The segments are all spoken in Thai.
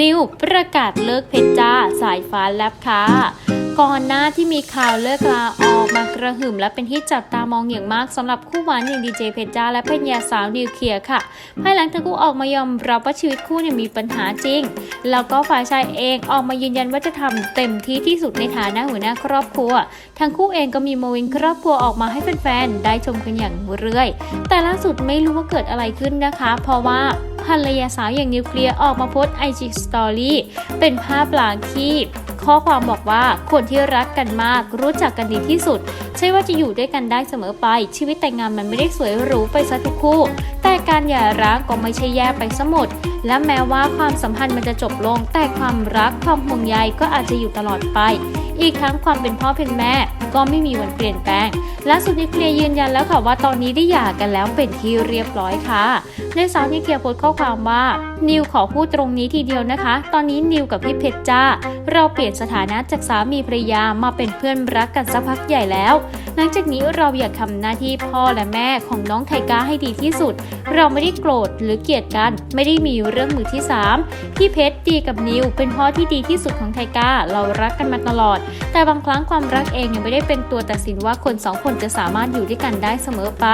นิวประกาศเลิกเพชรจ้า สายฟ้าแลบค่ะ ก่อนหน้าที่มีข่าวเลิกลาออกมากระหึ่มและเป็นที่จับตามองอย่างมากสำหรับคู่หวานอย่างดีเจเพชรจ้าและเพญญาสาวนิวเคลียร์ค่ะ ภายหลังทั้งคู่ออกมายอมรับว่าชีวิตคู่เนี่ยมีปัญหาจริง แล้วก็ฝ่ายชายเองออกมายืนยันว่าจะทำเต็มที่ที่สุดในฐานะหัวหน้าครอบครัว ทั้งคู่เองก็มีโมเมนต์ครอบครัวออกมาให้แฟนๆได้ชมกันอย่างเรื่อย แต่ล่าสุดไม่รู้ว่าเกิดอะไรขึ้นนะคะ เพราะว่าภรรยาสาวอย่างนิวเคลียร์ออกมาโพสต์ไอจีสตอรี่เป็นภาพหลังที่ ข้อความบอกว่าคนที่รักกันมาก รู้จักกันดีที่สุด ใช่ว่าจะอยู่ด้วยกันได้เสมอไป ชีวิตแต่งงานมันไม่ได้สวยหรูไปซะทุกคู่ แต่การหย่าร้างก็ไม่ใช่แย่ไปซะหมด และแม้ว่าความสัมพันธ์มันจะจบลง แต่ความรักความห่วงใยก็อาจจะอยู่ตลอดไป อีกทั้งความเป็นพ่อเป็นแม่ ก็ไม่มีวันเปลี่ยนแปลงล่าสุดนิวเคลียร์ยืนยันแล้วค่ะว่าตอนนี้ได้หย่ากันแล้วเป็นที่เรียบร้อยค่ะในสาวนิวเคลียร์โพสต์ข้อความว่านิวขอพูดตรงนี้ทีเดียวนะคะ ตอนนี้นิวกับพี่เพชรจ้า เราเปลี่ยนสถานะจากสามีภรรยามาเป็นเพื่อนรักกันสักพักใหญ่แล้ว หลังจากนี้เราอยากทำหน้าที่พ่อและแม่ของน้องไทก้าให้ดีที่สุด เราไม่ได้โกรธหรือเกลียดกัน ไม่ได้มีเรื่องมือที่สามพี่เพชรดีกับนิวเป็นพ่อที่ดีที่สุดของไทก้า เรารักกันมาตลอด แต่บางครั้งความรักเองยังไม่ได้เป็นตัวตัดสินว่าคนสองคนจะสามารถอยู่ด้วยกันได้เสมอไป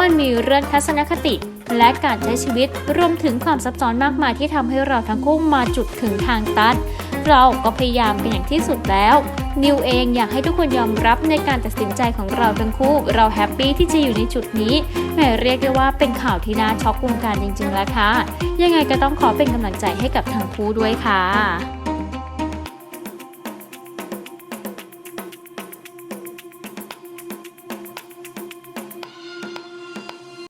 มันมีเรื่องทัศนคติ และการใช้ชีวิตรวมถึงความซับซ้อนมากมายที่ทำให้เราทั้งคู่มาจุดถึงทางตันเราก็พยายามเป็นอย่างที่สุดแล้ว นิวเองอยากให้ทุกคนยอมรับในการตัดสินใจของเราทั้งคู่ เราแฮปปี้ที่จะอยู่ในจุดนี้แหมเรียกได้ว่าเป็นข่าวที่น่าช็อกวงการจริงๆแล้วค่ะ ยังไงก็ต้องขอเป็นกำลังใจให้กับทั้งคู่ด้วยค่ะ